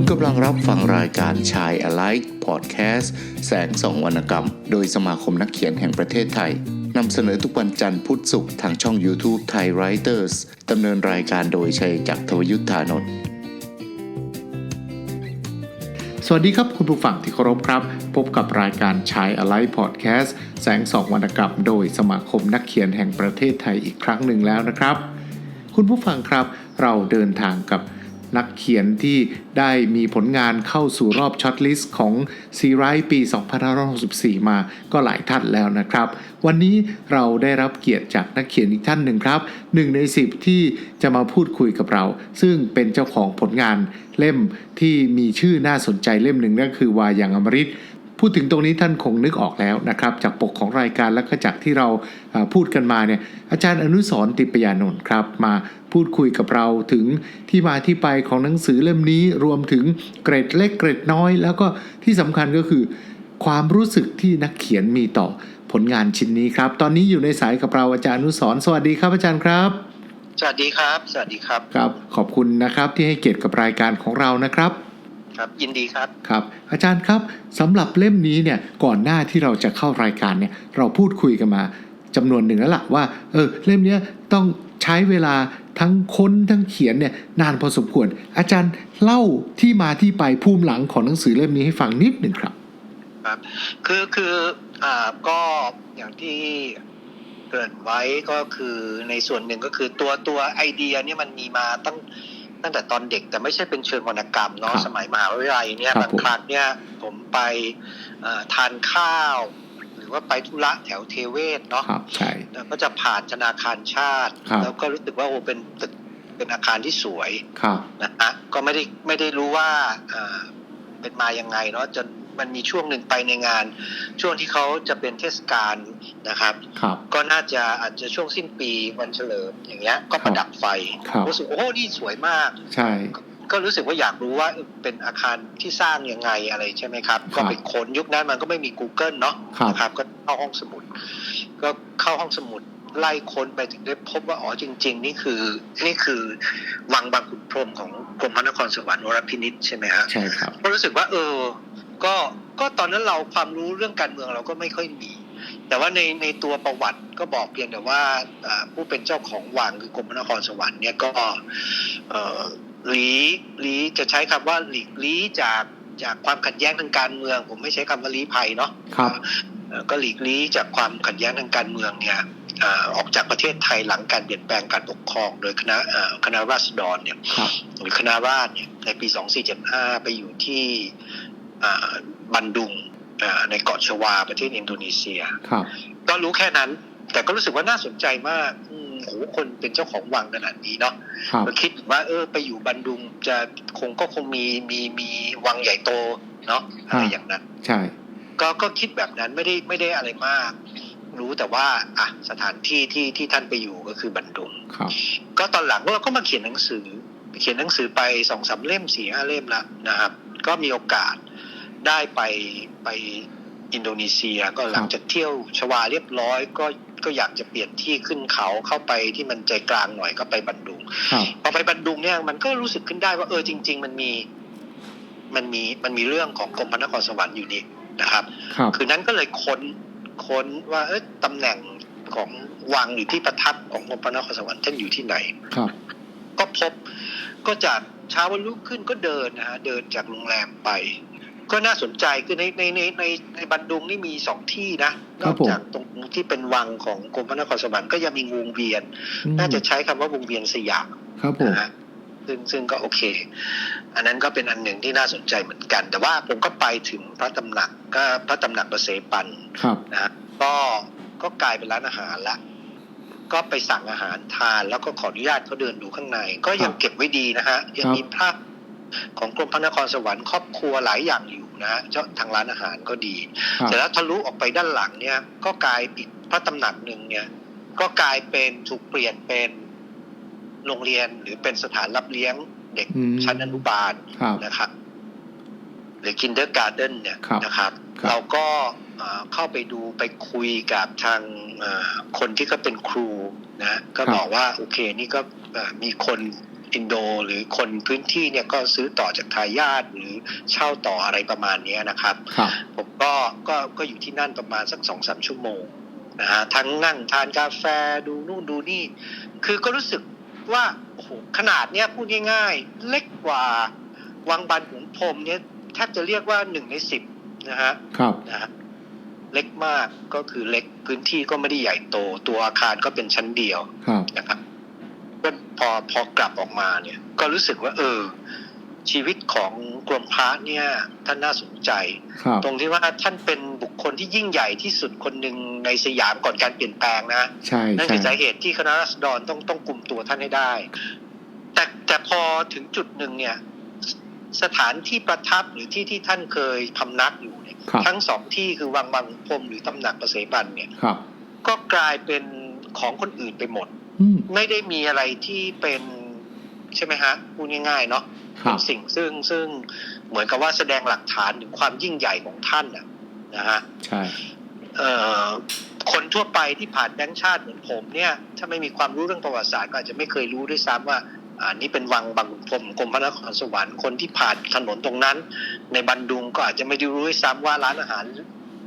คุณกำลังรับฟังรายการชาย Alike Podcast แสงสองวรรณกรรม โดยสมาคมนักเขียนแห่งประเทศไทยนำเสนอทุกวันจันทร์พุธศุกร์ทางช่อง YouTube Thai Writers ดำเนินรายการโดยชัยจักรทวยุทธานนท์สวัสดีครับคุณผู้ฟังที่เคารพครับ พบกับรายการชาย Alive Podcast แสงสองวรรณกรรม โดยสมาคมนักเขียนแห่งประเทศไทยอีกครั้งหนึ่งแล้วนะครับ คุณผู้ฟังครับเราเดินทางกับ นักเขียนที่ได้มีผลงานเข้าสู่รอบช็อตลิสต์ของซีไรส์ปี 2564 มาก็หลายท่านแล้วนะครับ วันนี้เราได้รับเกียรติจากนักเขียนอีกท่านหนึ่งครับหนึ่งใน 10 ที่จะมาพูดคุยกับเรา ซึ่งเป็นเจ้าของผลงานเล่มที่มีชื่อน่าสนใจเล่มหนึ่งนั่นคือวายังอมฤต พูดถึงตรงนี้ท่านคงนึกออกแล้วนะครับ จากปกของรายการและก็จากที่เราเอ่อพูดกันมาเนี่ยอาจารย์อนุสรณ์ติปยานนท์ครับ มาพูดคุยกับเราถึงที่มาที่ไปของหนังสือเล่มนี้รวมถึงเกรดเล็กเกรดน้อย แล้วก็ที่สำคัญก็คือ ความรู้สึกที่นักเขียนมีต่อผลงานชิ้นนี้ครับ ตอนนี้อยู่ในสายกับเราอาจารย์อนุสรณ์สวัสดีครับอาจารย์ครับ สวัสดีครับ สวัสดีครับครับ ขอบคุณนะครับที่ให้เกียรติกับรายการของเรานะครับ ครับยินดีครับครับ อาจารย์ครับสำหรับเล่มนี้เนี่ยก่อนหน้าที่เราจะเข้ารายการเนี่ยเราพูดคุยกันมาจำนวนหนึ่งแล้วล่ะว่าเออเล่มเนี้ยต้องใช้เวลาทั้งค้นทั้งเขียนเนี่ยนานพอสมควร อาจารย์เล่าที่มาที่ไปภูมิหลังของหนังสือเล่มนี้ให้ฟังนิดหนึ่งครับครับคือคืออ่าก็อย่างที่เกริ่นไว้ก็คือในส่วนหนึ่งก็คือตัวตัวไอเดียเนี่ยมันมีมาตั้ง ตั้งแต่ตอนเด็กแต่ไม่ใช่เป็นเชิงวรรณกรรมเนาะครับสมัยมหาวิทยาลัยเนี่ยครับบางผมครั้งเนี่ยผมไปเอ่อทานข้าว หรือว่าไปธุระแถวเทเวศเนาะครับใช่แล้วก็จะผ่านธนาคารชาติครับแล้วก็รู้สึกว่าโอ้เป็นตึกเป็นอาคารที่สวยครับนะฮะก็ไม่ได้ไม่ได้รู้ว่าอ่าเป็นมายังไงเนาะจน มันมีช่วงหนึ่งไปในงาน ช่วงที่เขาจะเป็นเทศกาลนะครับครับ ก็น่าจะอาจจะช่วงสิ้นปีวันเฉลิมอย่างเงี้ยก็ประดับไฟครับรู้สึกโอ้โหนี่สวยมาก ใช่ก็รู้สึกว่าอยากรู้ว่าเออเป็นอาคารที่สร้างยังไงอะไรใช่ไหมครับ ก็ไปค้นยุคนั้นมันก็ไม่มี Google เนาะครับนะครับ ก็เข้าห้องสมุด ก็เข้าห้องสมุดไล่ค้นไปถึงได้พบว่าอ๋อจริง ๆ นี่คือนี่คือวังบางขุนพรหมของกรมพระนครสวรรค์วรพินิจใช่ไหมฮะใช่ครับก็รู้สึกว่าเออ ก็ก็ตอนนั้นเราความรู้เรื่องการเมืองเราก็ไม่ค่อยมี แต่ว่าในในตัวประวัติก็บอกเพียงแต่ว่าอ่าผู้เป็นเจ้าของวังคือกรมพระนครสวรรค์เนี่ยก็เอ่อหลีหลีจะใช้คำว่าหลีกลี้จากจากความขัดแย้งทางการเมือง ผมไม่ใช้คำว่าลี้ภัยเนาะครับเอ่อก็หลีกลี้จากความขัดแย้งทางการเมืองเนี่ยอ่าออกจากประเทศไทยหลังการเปลี่ยนแปลงการปกครองโดยคณะเอ่อคณะราษฎรเนี่ยครับหรือคณะราษฎรเนี่ยในปี 2475 ไปอยู่ที่อ่า บันดุงอ่าในเกาะชวาประเทศอินโดนีเซียครับก็รู้แค่นั้น แต่ก็รู้สึกว่าน่าสนใจมากอืมโหคนเป็นเจ้าของวังขนาดนี้เนาะครับก็คิดว่า เออ ไปอยู่บันดุงจะคงก็คงมีมีมีวังใหญ่โตเนาะอะไรอย่างนั้นใช่ก็ก็คิดแบบนั้นไม่ได้ไม่ได้อะไรมาก รู้แต่ว่าอะสถานที่ที่ที่ท่านไปอยู่ก็คือบันดุงครับก็ตอนหลังเราก็มาเขียนหนังสือ เขียนหนังสือไปสองสามเล่มสี่ห้าเล่มแล้วนะครับ ก็มีโอกาส ได้ไปไปอินโดนีเซียก็หลังจากเที่ยวชวาเรียบร้อย ก็ก็อยากจะเปลี่ยนที่ขึ้นเขาเข้าไปที่มันใจกลางหน่อยก็ไปบันดุงครับพอไปบันดุงเนี่ยมันก็รู้สึกขึ้นได้ว่าเออจริง ๆ มันมีมันมีมันมีเรื่องของกรมพระนครสวรรค์อยู่นี่นะครับครับคือนั้นก็เลยค้นค้นว่าเออตำแหน่งของวังหรือที่ประทับของกรมพระนครสวรรค์ท่านอยู่ที่ไหนครับก็พบก็จากเช้าวันรุ่งขึ้นก็เดินนะฮะเดินจากโรงแรมไป ก็น่าสนใจคือในในในในในบันดุงนี่มีสองที่นะนอกจากตรงที่เป็นวังของกรมพระนครสวรรค์ก็ยังมีวงเวียนอืมน่าจะใช้คำว่าวงเวียนสยามครับผมนะฮะซึ่งซึ่งก็โอเค อันนั้นก็เป็นอันหนึ่งที่น่าสนใจเหมือนกัน แต่ว่าผมก็ไปถึงพระตำหนักก็พระตำหนักประเสปันครับนะฮะก็ก็กลายเป็นร้านอาหารละก็ไปสั่งอาหารทานแล้วก็ขออนุญาตเขาเดินดูข้างใน ก็ยังเก็บไว้ดีนะฮะยังมีภาพ ของกรมพระนครสวรรค์ครอบครัวหลายอย่างอยู่นะฮะเจ้าทางร้านอาหารก็ดีครับแต่แล้วทะลุออกไปด้านหลังเนี่ยก็กลายอีกพระตำหนักหนึ่งเนี่ย ก็กลายเป็นถูกเปลี่ยนเป็นโรงเรียนหรือเป็นสถานรับเลี้ยงเด็กอืมชั้นอนุบาลครับนะครับหรือ kindergarten เนี่ยครับนะครับครับ เราก็เอ่อเข้าไปดูไปคุยกับทางเอ่อคนที่ก็เป็นครูนะ ก็บอกว่าโอเคนี่ก็เอ่อมีคน อินโดหรือคนพื้นที่เนี่ยก็ซื้อต่อจากทายาทหรือเช่าต่ออะไรประมาณเนี้ยนะครับครับ ผมก็ก็ก็อยู่ที่นั่นประมาณสักสองสามชั่วโมงนะฮะทั้งนั่งทานกาแฟดูนู่นดูนี่ คือก็รู้สึกว่าโอ้โหขนาดเนี้ยพูดง่ายๆ เล็กกว่าวังบันหุนพรหมเนี่ยแทบจะเรียกว่าหนึ่งในสิบนะฮะครับนะฮะเล็กมากก็คือเล็กพื้นที่ก็ไม่ได้ใหญ่โต ตัวอาคารก็เป็นชั้นเดียวครับนะครับก็ พอพอกลับออกมาเนี่ย ก็รู้สึกว่า เออ ชีวิตของกรมพระเนี่ย ท่านน่าสนใจครับตรงที่ว่าท่านเป็นบุคคลที่ยิ่งใหญ่ที่สุดคนหนึ่งในสยามก่อนการเปลี่ยนแปลงนะใช่นั่นใช่คือสาเหตุที่คณะรัษฎรต้องต้องกลุ่มตัวท่านให้ได้ แต่แต่พอถึงจุดหนึ่งเนี่ยสถานที่ประทับหรือที่ที่ท่านเคยพำนักอยู่เนี่ยครับทั้งสองที่คือวังบางพรมหรือตำหนักประเสบันเนี่ยครับก็กลายเป็นของคนอื่นไปหมดอืม ไม่ได้มีอะไรที่เป็นใช่ไหมฮะพูดง่ายๆเนาะครัเป็บนสิ่งซึ่งซึ่งเหมือนกับว่าแสดงหลักฐานถึงความยิ่งใหญ่ของท่านนะนะฮะใช่เอ่อคนทั่วไปที่ผ่านแบงค์ชาติเหมือนผมเนี่ย ถ้าไม่มีความรู้เรื่องประวัติศาสตร์ก็อาจจะไม่เคยรู้ด้วยซ้ำว่าอ่านี่เป็นวังบางขุนพรหมกรมพระนครสวรรค์คนที่ผ่านถนนตรงนั้น ในบันดุงก็อาจจะไม่ได้รู้ด้วยซ้ำว่าร้านอาหาร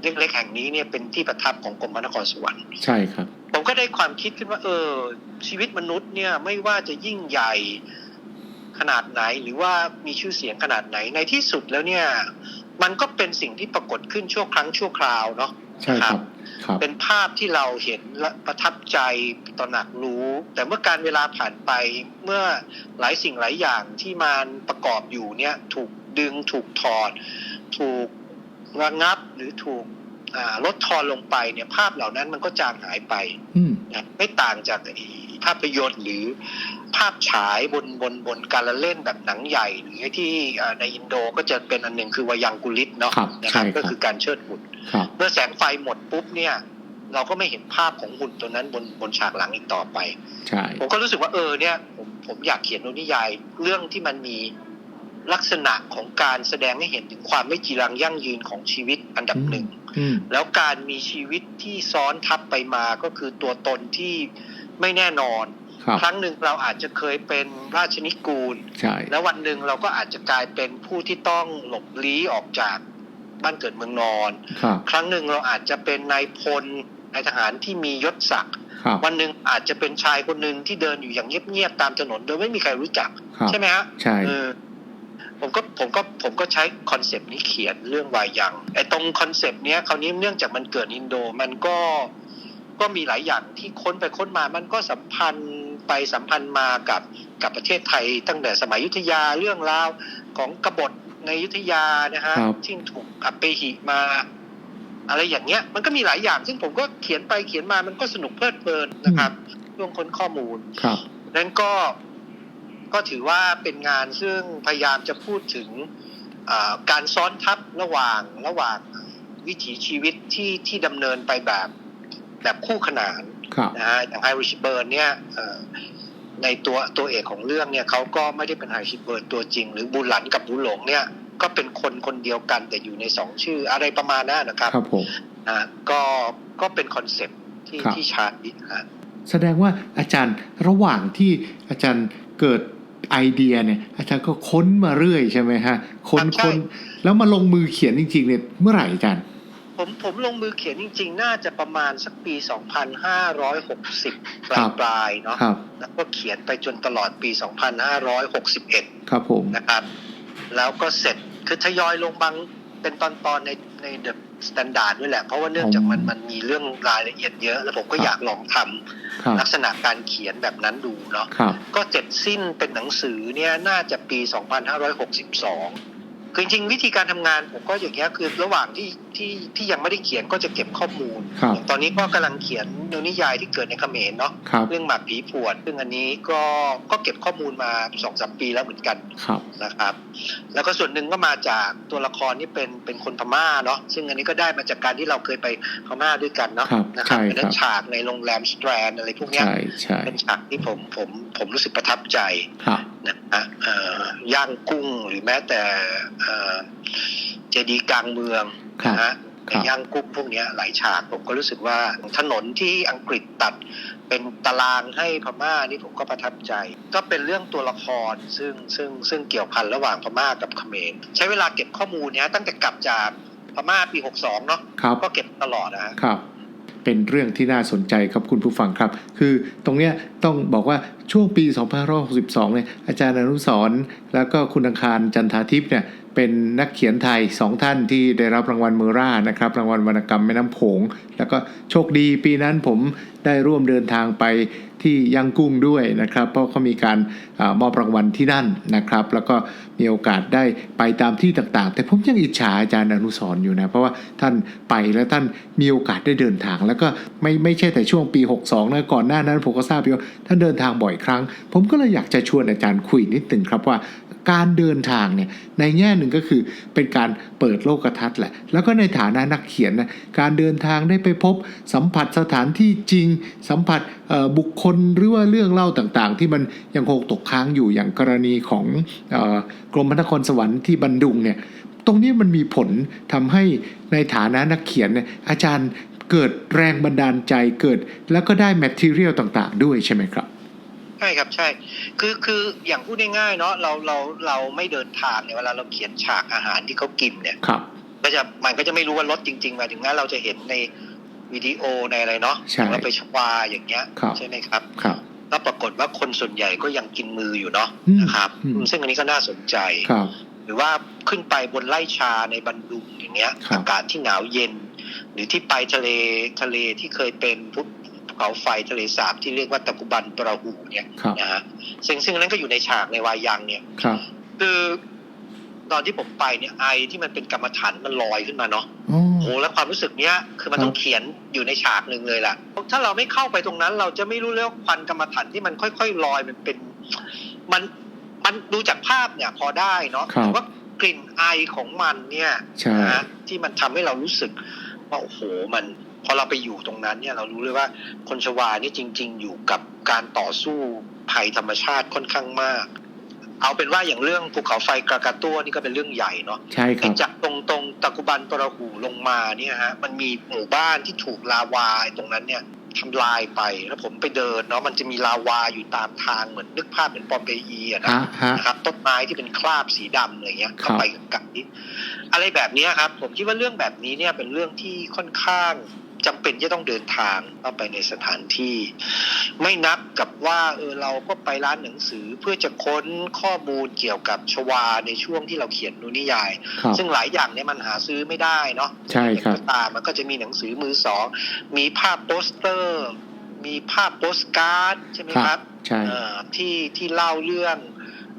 เล็กๆแห่งนี้เนี่ยเป็นที่ประทับของกรมพระนครสวรรค์ใช่ครับ ผมก็ได้ความคิดขึ้นว่า เออ ชีวิตมนุษย์เนี่ยไม่ว่าจะยิ่งใหญ่ขนาดไหนหรือว่ามีชื่อเสียงขนาดไหนในที่สุดแล้วเนี่ย มันก็เป็นสิ่งที่ปรากฏขึ้นชั่วครั้งชั่วคราวเนาะใช่ครับครับเป็นภาพที่เราเห็นและประทับใจตระหนักรู้ แต่เมื่อการเวลาผ่านไปเมื่อหลายสิ่งหลายอย่างที่มันประกอบอยู่เนี่ย ถูกดึงถูกถอด ถูกระงับหรือถูกอ่า ลดทอนลงไปเนี่ยภาพเหล่านั้นมันก็จางหายไปอืมนะไม่ต่างจากไอ้ภาพยนตร์หรือภาพฉายบนบนบนการละเล่นแบบหนังใหญ่ หรือที่อ่าในอินโดก็จะเป็นอันหนึ่งคือวายังกุลิตเนาะครับนะคใช่รับครับก็คือการเชิดหุ่นครับเมื่อแสงไฟหมดปุ๊บเนี่ยเราก็ไม่เห็นภาพของหุ่นตัวนั้นบนบนฉากหลังอีกต่อไปใช่ผมก็รู้สึกว่าเออเนี่ยผมผมอยากเขียนนวนิยายเรื่องที่มันมี ลักษณะของการแสดงให้เห็นถึงความไม่จีรังยั่งยืนของชีวิตอันดับหนึ่งอืมแล้วการมีชีวิตที่ซ้อนทับไปมาก็คือตัวตนที่ไม่แน่นอน ครับครั้งหนึ่งเราอาจจะเคยเป็นราชนิกูลใช่แล้ววันหนึ่งเราก็อาจจะกลายเป็นผู้ที่ต้องหลบลี้ออกจากบ้านเกิดเมืองนอน ครับครั้งหนึ่งเราอาจจะเป็นนายพลนายทหารที่มียศศักดิ์ครับวันหนึ่งอาจจะเป็นชายคนหนึ่งที่เดินอยู่อย่างเงียบๆตามถนนโดยไม่มีใครรู้จักครับใช่ไหมฮะใช่เออ ผมก็ผมก็ผมก็ใช้คอนเซปต์นี้เขียนเรื่องวายังไอ้ตรงคอนเซปต์เนี้ยคราวนี้เนื่องจากมันเกิดอินโดมันก็ก็มีหลายอย่างที่ค้นไปค้นมามันก็สัมพันธ์ไปสัมพันธ์มากับกับประเทศไทย ตั้งแต่สมัยอยุทธยาเรื่องราวของกบฏในอยุธยานะฮะครับที่ถูกอัปเปหิมา อะไรอย่างเงี้ย มันก็มีหลายอย่าง ซึ่งผมก็เขียนไปเขียนมามันก็สนุกเพลิดเพลินนะครับช่วงค้นข้อมูลครับนั้นก็ ก็ถือว่าเป็นงานซึ่งพยายามจะพูดถึงอ่าการซ้อนทับระหว่างระหว่างวิถีชีวิตที่ที่ดำเนินไปแบบแบบคู่ขนานครับนะฮะอย่างไฮริชเบิร์นเนี่ยเอ่อในตัวตัวเอกของเรื่องเนี่ยเขาก็ไม่ได้เป็นไฮริชเบิร์นตัวจริง หรือบุญหลันกับบุญหลงเนี่ยก็เป็นคนคนเดียวกันแต่อยู่ในสองชื่ออะไรประมาณนั้นนะครับครับผมอ่าก็ก็เป็นคอนเซ็ปต์ที่ครับที่ใช้ฮะแสดงว่าอาจารย์ระหว่างที่อาจารย์เกิด ไอเดียเนี่ยอาจารย์ก็ค้นมาเรื่อยใช่ไหมฮะค้นครับใช่ค้นแล้วมาลงมือเขียนจริงๆเนี่ยเมื่อไหร่อาจารย์ผมผมลงมือเขียนจริง ๆ น่าจะประมาณสักปี 2560ปครัลายบปลายๆเนาะครับแล้วก็เขียนไปจนตลอดปี 2561 ครับผมนะครับ แล้วก็เสร็จคือทยอยลงบาง เป็นตอนๆในในเดอะสแตนดาร์ดด้วยแหละ เพราะว่าเนื่องจากมันมันมีเรื่องรายละเอียดเยอะ แล้วผมก็อยากลองทำครับลักษณะการเขียนแบบนั้นดูเนาะครับก็เสร็จสิ้นเป็นหนังสือเนี่ยน่าจะปี 2562 คือจริงๆวิธีการทำงานผมก็อย่างเงี้ยคือระหว่างที่ที่ที่ยังไม่ได้เขียนก็จะเก็บข้อมูลครับอย่างตอนนี้ก็กำลังเขียนนวนิยายที่เกิดในเขมรเนาะครับเรื่องหมากผีผวด ซึ่งอันนี้ก็ก็เก็บข้อมูลมาสองสามปีแล้วเหมือนกันครับนะครับ แล้วก็ส่วนหนึ่งก็มาจากตัวละครที่เป็นเป็นคนพม่าเนาะซึ่งอันนี้ก็ได้มาจากการที่เราเคยไปพม่าด้วยกันเนาะครับนะคใช่รับเป็นครับฉากในโรงแรมสแตรนอะไรพวกเนี้ยใช่ใช่เป็นฉากที่ผมผมผมรู้สึกประทับใจครับนะฮะเอ่อย่างกุ้งหรือแม้แต่ เอ่อเจดีย์กลางเมืองครับนะฮะครับย่างกุ้งพวกเนี้ยหลายฉากผมก็รู้สึกว่าถนนที่อังกฤษตัดเป็นตารางให้พม่านี่ผมก็ประทับใจ ก็เป็นเรื่องตัวละครซึ่งซึ่งซึ่งเกี่ยวพันระหว่างพม่ากับเขมรใช้เวลาเก็บข้อมูลเนี้ยตั้งแต่กลับจากพม่าปี 62 เนาะครับก็เก็บตลอดนะฮะครับ เป็นเรื่องที่น่าสนใจครับคุณผู้ฟังครับ คือตรงเนี้ยต้องบอกว่าช่วงปี 2562 เนี่ยอาจารย์อนุสรณ์แล้วก็คุณอังคารจันทาทิพย์เนี่ย เป็นนักเขียนไทยสองท่านที่ได้รับรางวัลเมอร่านะครับ รางวัลวรรณกรรมแม่น้ำโขงแล้วก็โชคดีปีนั้นผมได้ร่วมเดินทางไปที่ยังกุ้งด้วยนะครับ เพราะเขามีการอมอบรางวัลที่นั่นนะครับ แล้วก็มีโอกาสได้ไปตามที่ต่างๆ แต่ผมยังอิจฉาอาจารย์อนุสรอยู่นะ เพราะว่าท่านไปแล้วท่านมีโอกาสได้เดินทาง แล้วก็ไม่ไม่ใช่แต่ช่วงปี 62 นะก่อนหน้านั้นผมก็ทราบอยู่ว่าท่านเดินทางบ่อยครั้ง ผมก็เลยอยากจะชวนอาจารย์คุยนิดหนึ่งครับว่า การเดินทางเนี่ยในแง่หนึ่งก็คือเป็นการเปิดโลกทัศน์แหละ แล้วก็ในฐานะนักเขียนนะการเดินทางได้ไปพบสัมผัสสถานที่จริง สัมผัสบุคคลหรือว่าเรื่องเล่าต่างๆ ที่มันยังคงตกค้างอยู่อย่างกรณีของออกรมพระนครสวรรค์ที่บันดุงเนี่ยตรงนี้มันมีผลทำให้ในฐานะนักเขียนเนี่ยอาจารย์เกิดแรงบันดาลใจเกิด แล้วก็ได้แมทเทียลต่างๆ ด้วยใช่ไหมครับ ใช่ครับใช่ คือคืออย่างพูดง่ายๆเนาะเราเราเราไม่เดินทางเนี่ยเวลาเราเขียนฉากอาหารที่เขากินเนี่ยครับก็จะมันก็จะไม่รู้ว่ารสจริงๆมาถึงแม้เราจะเห็นในวิดีโอในอะไรเนาะใช่เราไปชวาอย่างเงี้ยครับใช่ไหมครับครับแล้วปรากฏว่าคนส่วนใหญ่ก็ยังกินมืออยู่เนาะอืมนะครับอืมซึ่งอันนี้ก็น่าสนใจครับ หรือว่าขึ้นไปบนไร่ชาในบันดุงอย่างเงี้ยครับอากาศที่หนาวเย็น หรือที่ไปทะเลทะเลที่เคยเป็นภู เขาไฟทะเลสาบที่เรียกว่าตะกุบันปราหูเนี่ยครับนะฮะซึ่งซึ่งอันนั้นก็อยู่ในฉากในวายังเนี่ยครับคือตอนที่ผมไปเนี่ยไอที่มันเป็นกรรมฐานมันลอยขึ้นมาเนาะอ๋อโอ้แล้วความรู้สึกเนี้ยคือมันครับต้องเขียนอยู่ในฉากหนึ่งเลยล่ะถ้าเราไม่เข้าไปตรงนั้น เราจะไม่รู้เลยว่าควันกรรมฐานที่มันค่อยๆลอยมันเป็น มันมันดูจากภาพเนี่ย พอได้เนาะครับแต่ว่ากลิ่นไอของมันเนี่ยใช่นะที่มันทำให้เรารู้สึกว่าโอ้โหมันพ อเราไปอยู่ตรงนั้นเนี่ยเรารู้เลยว่าคนชวานี่จริง ๆ อยู่กับการต่อสู้ภัยธรรมชาติค่อนข้างมาก เอาเป็นว่าอย่างเรื่องภูเขาไฟกระกาตัวนี่ก็เป็นเรื่องใหญ่เนาะใช่ครับจากตรงตรงตะกุบันปรหูลงมาเนี่ยฮะมันมีหมู่บ้านที่ถูกลาวาตรงนั้นเนี่ยทำลายไปแล้วผมไปเดินเนาะมันจะมีลาวาอยู่ตามทางเหมือนนึกภาพเป็นปอมเปอีอะนะฮะฮะนะครับต้นไม้ที่เป็นคราบสีดำอะไรเงี้ยครับเข้าไปกับนี้อะไรแบบเนี้ยครับ ผมคิดว่าเรื่องแบบนี้เนี่ยเป็นเรื่องที่ค่อนข้าง จำเป็นที่จะต้องเดินทางเข้าไปในสถานที่ ไม่นับกับว่าเออเราก็ไปร้านหนังสือเพื่อจะค้นข้อมูลเกี่ยวกับชวาในช่วงที่เราเขียนนูนิยายครับซึ่งหลายอย่างเนี่ยมันหาซื้อไม่ได้เนาะใช่ครับก็ตามมันก็จะมีหนังสือมือสองมีภาพโปสเตอร์ มีภาพโปสการ์ดใช่ไหมครับใช่เอ่อที่ที่เล่าเรื่อง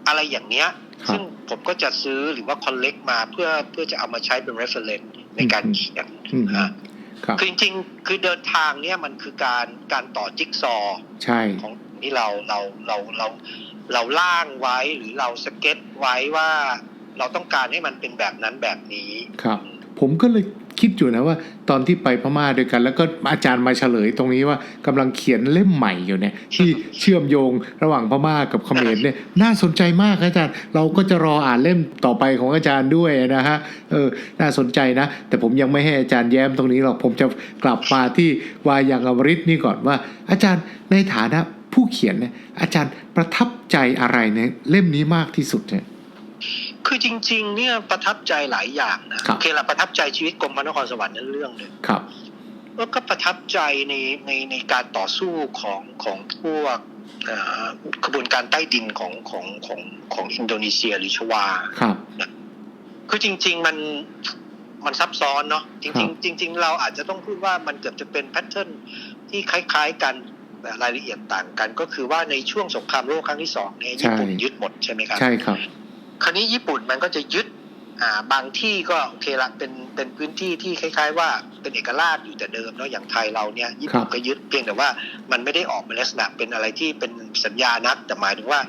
อะไรอย่างเนี้ยครับซึ่งผมก็จะซื้อหรือว่าคอลเลกมาเพื่อเพื่อจะเอามาใช้เป็น reference ในการอืมเขียนอืมนะ ครับคือจริงๆคือเดินทางเนี่ยมันคือการการต่อจิ๊กซอว์ใช่ของที่เราเราเราเราเราล่างไว้หรือเราสเก็ตไว้ว่าเราต้องการให้มันเป็นแบบนั้นแบบนี้ครับ ผมก็เลยคิดอยู่นะว่า ตอนที่ไปพม่าด้วยกัน แล้วก็อาจารย์มาเฉลยตรงนี้ว่ากำลังเขียนเล่มใหม่อยู่เนี่ยที่เชื่อมโยงระหว่างพม่ากับเขมรเนี่ยน่าสนใจมากครับอาจารย์ เราก็จะรออ่านเล่มต่อไปของอาจารย์ด้วยนะฮะเออน่าสนใจนะ แต่ผมยังไม่ให้อาจารย์แย้มตรงนี้หรอกผมจะกลับมาที่วายังอมฤตนี่ก่อนว่า อาจารย์ในฐานะผู้เขียนเนี่ยอาจารย์ประทับใจอะไรในเล่มนี้มากที่สุดเนี่ย คือจริง ๆ เนี่ยประทับใจหลายอย่างนะครับโอเคละประทับใจชีวิตกรมพระนครสวรรค์นั่นเรื่องหนึ่งครับแล้วก็ประทับใจในในในการต่อสู้ของของพวกเอ่อขบวนการใต้ดินของของของของอินโดนีเซียหรือชวาครับคือจริง ๆ มันมันซับซ้อนเนาะจครัริงบๆจริง ๆ เราอาจจะต้องพูดว่ามันเกือบจะเป็นแพทเทิร์นที่คล้าย ๆ กันแต่รายละเอียดต่างกัน ก็คือว่าในช่วงสงครามโลกครั้งที่สองเนี่ยญี่ปุ่นยึดหมดใช่ไหมครับใช่ครับ คราวนี้ญี่ปุ่นมันก็จะยึดอ่าบางที่ก็โอเคละเป็นเป็นพื้นที่ที่คล้าย ๆ ว่าเป็นเอกราชอยู่แต่เดิมเนาะอย่างไทยเราเนี่ยญี่ปุ่นครับก็ยึดเพียงแต่ว่ามันไม่ได้ออกเป็นลักษณะเป็นอะไรที่เป็นสัญญานัก แต่หมายถึงว่า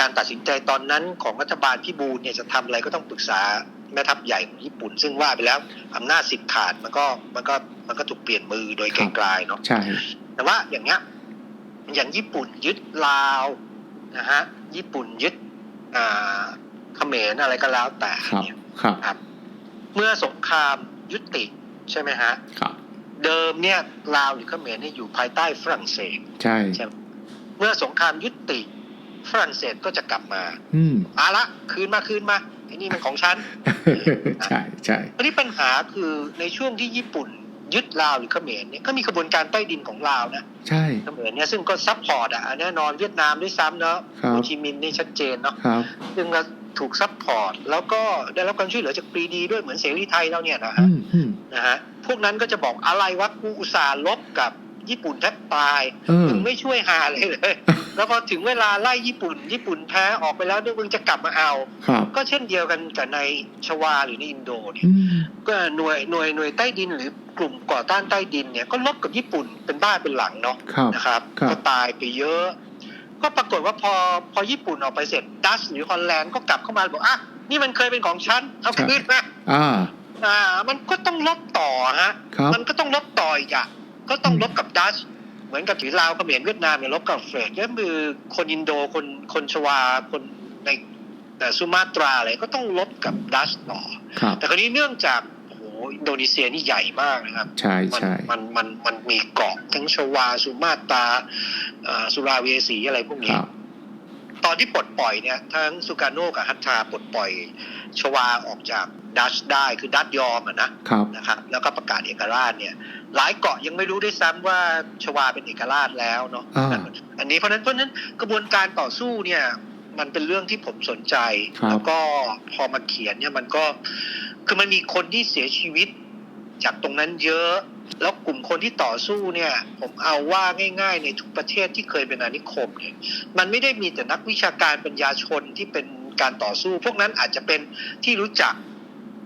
การตัดสินใจตอนนั้นของรัฐบาลพี่บูลเนี่ยจะทำอะไรก็ต้องปรึกษาแม่ทัพใหญ่ของญี่ปุ่น ซึ่งว่าไปแล้วอำนาจสิทธิ์ขาดมันก็มันก็มันก็ถูกเปลี่ยนมือโดยไกลๆเนาะใช่แต่ว่าอย่างเงี้ยอย่างญี่ปุ่นยึดลาวนะฮะญี่ปุ่นยึดอ่า เขมรอะไรก็แล้วแต่ครับเนี่ยครับครับ เมื่อสงครามยุติใช่ไหมฮะครับเดิมเนี่ยลาวหรือเขมรเนี่ยอยู่ภายใต้ฝรั่งเศสใช่ใช่ไหมเมื่อสงครามยุติฝรั่งเศสก็จะกลับมา อืมเอาละคืนมาคืนมาไอ้นี่มันของฉัน ใช่ใช่ทีนี้ปัญหาคือในช่วงที่ญี่ปุ่นยึดลาวหรือเขมรเนี่ยก็มีกระบวนการใต้ดินของลาวนะใช่เขมรเนี่ยซึ่งก็ซัพพอร์ตอะแน่นอนเวียดนามด้วยซ้ำเนาะครับโฮจิมินห์นี่ชัดเจนเนาะครับซึ่งก็ ถูกซัพพอร์ตแล้วก็ได้รับการช่วยเหลือจากปรีดีด้วยเหมือนเสรีไทยเราเนี่ยนะอืฮะมอืมนะฮะพวกนั้นก็จะบอกอะไรวะกูอุตส่าห์ลบกับญี่ปุ่นแทบตายเออมึงไม่ช่วยหาเลยเลย แล้วพอถึงเวลาไล่ญี่ปุ่น ญี่ปุ่นแพ้ออกไปแล้วเนี่ยมึงจะกลับมาเอาครับก็เช่นเดียวกันกับในชวาหรือในอินโดเนี่ยอืมก็หน่วยหน่วยหน่วยใต้ดินหรือกลุ่มก่อต้านใต้ดินเนี่ยก็ลบกับญี่ปุ่นเป็นบ้านเป็นหลังเนาะครับนะครับครับ ก็ตายไปเยอะ ก็ปรากฏว่าพอพอญี่ปุ่นออกไปเสร็จดัชหรือฮอลแลนด์ก็กลับเข้ามาบอกอะนี่มันเคยเป็นของฉันเอาคืนมาอ่าอ่า มันก็ต้องลบต่อฮะครับมันก็ต้องลบต่ออีกอะก็ต้องลบกับดัชเหมือนกับถือลาวเขมรเวียดนามเนี่ยลบกับเฟรดก็คือคนอินโดคนคนชวาคนในแต่สุมาตราอะไรก็ต้องลบกับดัชต่อครับแต่คราวนี้เนื่องจากโอ้โหอินโดนีเซียนี่ใหญ่มากนะครับ ใช่มันใช่มันมันมันมีเกาะทั้งชวาสุมาตราเอ่อสุราเวสีอะไรพวกคนี้รับตอนที่ปลดปล่อยเนี่ย ทั้งสุการโนกับฮัตชาปลดปล่อย ชวาออกจากดัชได้คือดัชยอมอะนะครับนะครับ แล้วก็ประกาศเอกราชเนี่ย หลายเกาะยังไม่รู้ด้วยซ้ำว่าชวาเป็นเอกราชแล้วเนาะอ่าอันนี้เพราะฉะนั้นเพราะฉะนั้นกระบวนการต่อสู้เนี่ยมันเป็นเรื่องที่ผมสนใจครับแล้วก็พอมาเขียนเนี่ยมันก็ คือมันมีคนที่เสียชีวิตจากตรงนั้นเยอะ แล้วกลุ่มคนที่ต่อสู้เนี่ย ผมเอาว่าง่าย ๆ ในทุกประเทศที่เคยเป็นอาณานิคมเนี่ยมันไม่ได้มีแต่นักวิชาการปัญญาชนที่เป็นการต่อสู้ พวกนั้นอาจจะเป็นที่รู้จัก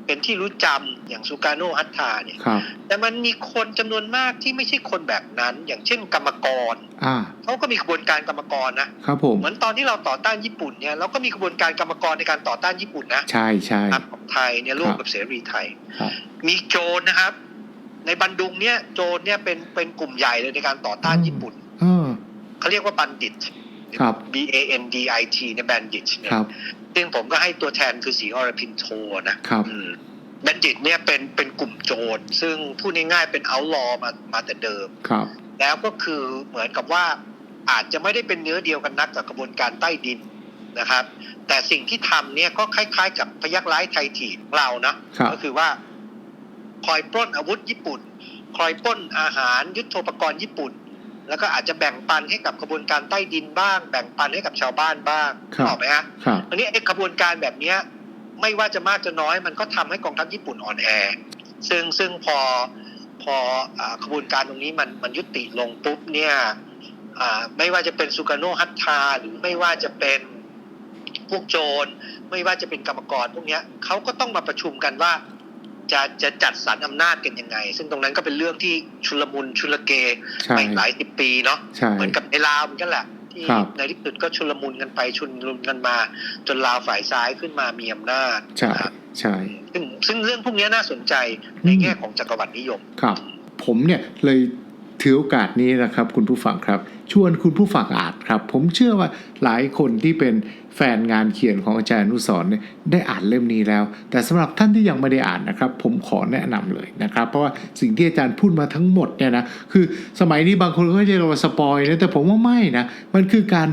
เป็นที่รู้จำอย่างสุการโนฮัตทาเนี่ยครับแต่มันมีคนจำนวนมากที่ไม่ใช่คนแบบนั้น อย่างเช่นกรรมกรอ่าเขาก็มีกระบวนการกรรมกรนะครับผมเหมือนตอนที่เราต่อต้านญี่ปุ่นเนี่ยเราก็มีกระบวนการกรรมกรในการต่อต้านญี่ปุ่นนะใช่ใช่ครับของไทยเนี่ยร่วมครับกับเสรีไทยครับมีโจรนะครับ ในบันดุงเนี่ยโจรเนี่ยเป็นเป็นกลุ่มใหญ่เลยในการต่อต้านญี่ปุ่นเออเขาเรียกว่าบัณฑิตครับ B A N D I T เนี่ยบัณฑิตเนี่คยรับซึ่งผมก็ให้ตัวแทนคือสีอรพินโทนะครับอืมบัณฑิตเนี่ยเป็นเป็นกลุ่มโจรซึ่งพูดง่ายๆเป็นเอาลอมามาแต่เดิมครับ แล้วก็คือเหมือนกับว่าอาจจะไม่ได้เป็นเนื้อเดียวกันนักกับกระบวนการใต้ดินนะครับ แต่สิ่งที่ทำเนี่ยก็คล้ายๆ กับพยักร้ายไทยถีบเรานะครับก็คือว่าคอยปล้นอาวุธญี่ปุ่น คอยปล้นอาหารยุทโธปกรณ์ญี่ปุ่น แล้วก็อาจจะแบ่งปันให้กับกระบวนการใต้ดินบ้าง แบ่งปันให้กับชาวบ้านบ้างครับออกไหมฮะครับอันนี้ไอ้กระบวนการแบบเนี้ยไม่ว่าจะมากจะน้อยมันก็ทำให้กองทัพญี่ปุ่นอ่อนแอ ซึ่งซึ่งพอพออ่ากระบวนการตรงนี้มันมันยุติลงปุ๊บเนี่ยอ่าไม่ว่าจะเป็นสุกาโนฮัตทาหรือไม่ว่าจะเป็นพวกโจร ไม่ว่าจะเป็นกรรมกรพวกเนี้ยเขาก็ต้องมาประชุมกันว่า จะจะจัดสรรอำนาจกันยังไง ซึ่งตรงนั้นก็เป็นเรื่องที่ชุลมุนชุลเกใช่ไปหลายสิบปีเนาะใช่เหมือนกับในลาวเหมือนกันแหละที่ครับในที่สุดก็ชุลมุนกันไปชุนลุนกันมา จนลาวฝ่ายซ้ายขึ้นมามีอำนาจใช่นะครับใช่ซึ่งซึ่งเรื่องพวกนี้น่าสนใจในอืมแง่ของจักรวรรดินิยมครับ ผมเนี่ยเลยถือโอกาสนี้นะครับ คุณผู้ฟังครับ ชวนคุณผู้ฟังอ่านครับ ผมเชื่อว่าหลายคนที่เป็นแฟนงานเขียนของอาจารย์อนุสร์เนี่ยได้อ่านเล่มนี้แล้ว แต่สำหรับท่านที่ยังไม่ได้อ่านนะครับ ผมขอแนะนำเลยนะครับ เพราะว่าสิ่งที่อาจารย์พูดมาทั้งหมดเนี่ยนะคือสมัยนี้บางคนก็จะเรียกว่าสปอยนะแต่ผมว่าไม่นะมันคือการ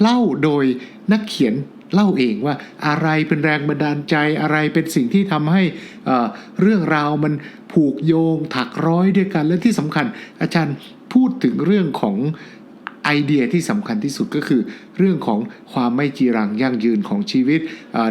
เล่าโดยนักเขียนเล่าเองว่าอะไรเป็นแรงบันดาลใจอะไรเป็นสิ่งที่ทำให้เอ่อเรื่องราวมันผูกโยงถักร้อยด้วยกันและที่สำคัญอาจารย์พูดถึงเรื่องของ ไอเดียที่สำคัญที่สุดก็คือ เรื่องของความไม่จีรังยั่งยืนของชีวิต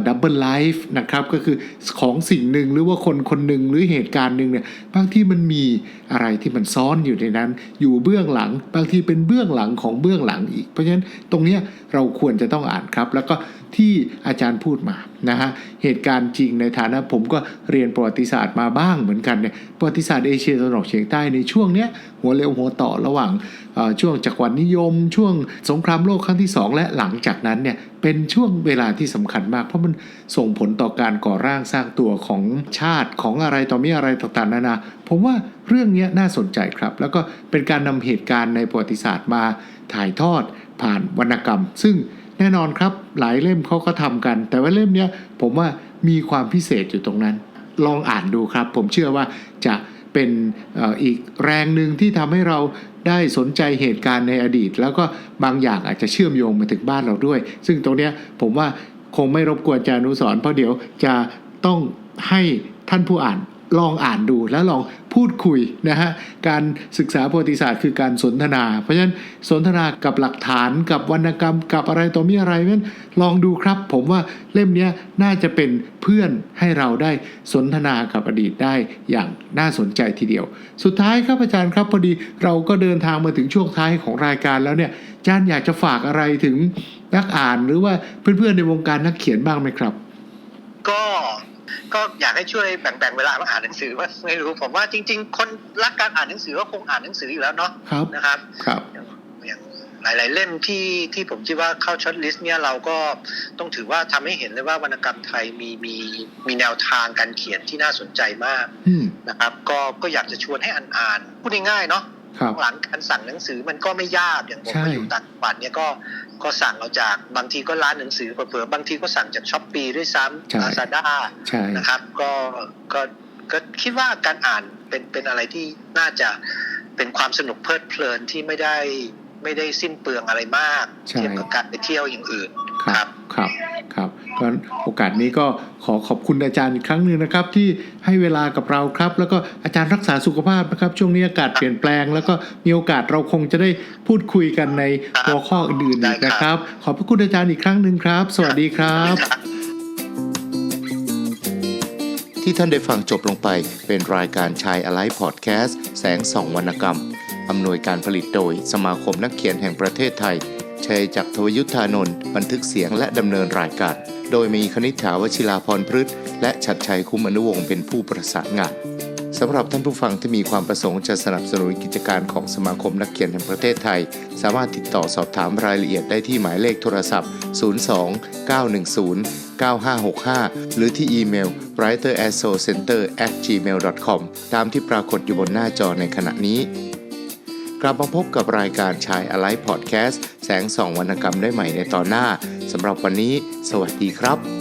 ดับเบิลไลฟ์นะครับก็คือของสิ่งหนึ่งหรือว่าคนคนหนึ่งหรือเหตุการณ์หนึ่งเนี่ยบางที่มันมีอะไรที่มันซ้อนอยู่ในนั้น อยู่เบื้องหลัง บางทีเป็นเบื้องหลังของเบื้องหลังอีก เพราะฉะนั้นตรงนี้เราควรจะต้องอ่านครับ แล้วก็ ที่อาจารย์พูดมานะฮะเหตุการณ์จริงในฐานะผมก็เรียนประวัติศาสตร์มาบ้างเหมือนกันเนี่ยประวัติศาสตร์เอเชียตะวันออกเฉียงใต้ในช่วงเนี้ยหัวเร็วหัวต่อระหว่างช่วงจักรวรรดินิยม ช่วงสงครามโลกครั้งที่สองและหลังจากนั้นเนี่ยเป็นช่วงเวลาที่สำคัญมาก เพราะมันส่งผลต่อการก่อร่างสร้างตัวของชาติของอะไรต่อมีอะไรต่างๆนานาผมว่าเรื่องนี้น่าสนใจครับ แล้วก็เป็นการนำเหตุการณ์ในประวัติศาสตร์มาถ่ายทอดผ่านวรรณกรรม ซึ่ง แน่นอนครับหลายเล่มเขาก็ทำกัน แต่ว่าเล่มนี้ผมว่ามีความพิเศษอยู่ตรงนั้น ลองอ่านดูครับ ผมเชื่อว่าจะเป็นอีกแรงหนึ่งที่ทำให้เราได้สนใจเหตุการณ์ในอดีต แล้วก็บางอย่างอาจจะเชื่อมโยงมาถึงบ้านเราด้วย ซึ่งตรงนี้ผมว่าคงไม่รบกวนอาจารย์อนุสรเพราะเดี๋ยวจะต้องให้ท่านผู้อ่าน ลองอ่านดูแล้วลองพูดคุยนะฮะการศึกษาประวัติศาสตร์คือการสนทนา เพราะฉะนั้นสนทนากับหลักฐานกับวรรณกรรมกับอะไรต่อมีอะไรนั้นลองดูครับ ผมว่าเล่มนี้น่าจะเป็นเพื่อนให้เราได้สนทนากับอดีตได้อย่างน่าสนใจทีเดียว สุดท้ายครับอาจารย์ครับพอดีเราก็เดินทางมาถึงช่วงท้ายของรายการแล้วเนี่ยอาจารย์อยากจะฝากอะไรถึงนักอ่านหรือว่าเพื่อนๆในวงการนักเขียนบ้างไหมครับ ก็ ก็อยากให้ช่วยแบ่งๆเวลามาอ่านหนังสือว่าไม่รู้ผมว่าจริง ๆ คนรักการอ่านหนังสือก็คงอ่านหนังสืออยู่แล้วเนาะครับนะครับ ครับอย่างหลายๆเล่มที่ที่ผมคิดว่าเข้าช็อตลิสต์เนี่ยเราก็ต้องถือว่าทำให้เห็นเลยว่าวรรณกรรมไทยมีมีมีแนวทางการเขียนที่น่าสนใจมากอืมนะครับ ก็ก็อยากจะชวนให้อ่านอ่านพูดง่ายๆเนาะครับ หลังการสั่งหนังสือมันก็ไม่ยากอย่างผมใช่มาอยู่ต่างจังหวัดเนี่ยก็ก็สั่งเอาจากบางทีก็ร้านหนังสือเผื่อๆบางทีก็สั่งจากช้อปปีด้วยซ้ำลาซาด้าใช่นะครับ ก็ก็ก็คิดว่าการอ่านเป็นเป็นอะไรที่น่าจะเป็นความสนุกเพลิดเพลินที่ไม่ได้ไม่ได้สิ้นเปลืองอะไรมากใช่เทียบกับการไปเที่ยวอย่างอื่นครับครับครับ เพราะโอกาสนี้ก็ขอขอบคุณอาจารย์อีกครั้งหนึ่งนะครับ ที่ให้เวลากับเราครับ แล้วก็อาจารย์รักษาสุขภาพนะครับ ช่วงนี้อากาศเปลี่ยนแปลง แล้วก็มีโอกาสเราคงจะได้พูดคุยกันในหัวข้ออื่นๆอีกนะครับ ขอบพระคุณอาจารย์อีกครั้งหนึ่งครับ สวัสดีครับ ที่ท่านได้ฟังจบลงไปเป็นรายการชายอะไลพอดแคสต์แสงส่องวรรณกรรมอำนวยการผลิตโดยสมาคมนักเขียนแห่งประเทศไทยชัยจักรทวยุทธานนท์บันทึกเสียงและดำเนินรายการ โดยมีคณิษฐาวชิราพรพฤษและชัดชัยคุ้มอนุวงศ์เป็นผู้ประสานงานสำหรับท่านผู้ฟังที่มีความประสงค์จะสนับสนุนกิจการของสมาคมนักเขียนแห่งประเทศไทย สามารถติดต่อสอบถามรายละเอียดได้ที่หมายเลขโทรศัพท์ 02 910 9565 หรือที่อีเมล writerassocenter at gmail.com ตามที่ปรากฏอยู่บนหน้าจอในขณะนี้ กลับมาพบกับรายการชายอะไรพอดแคสต์แสงส่องวรรณกรรมได้ใหม่ในตอนหน้าสำหรับวันนี้ สวัสดีครับ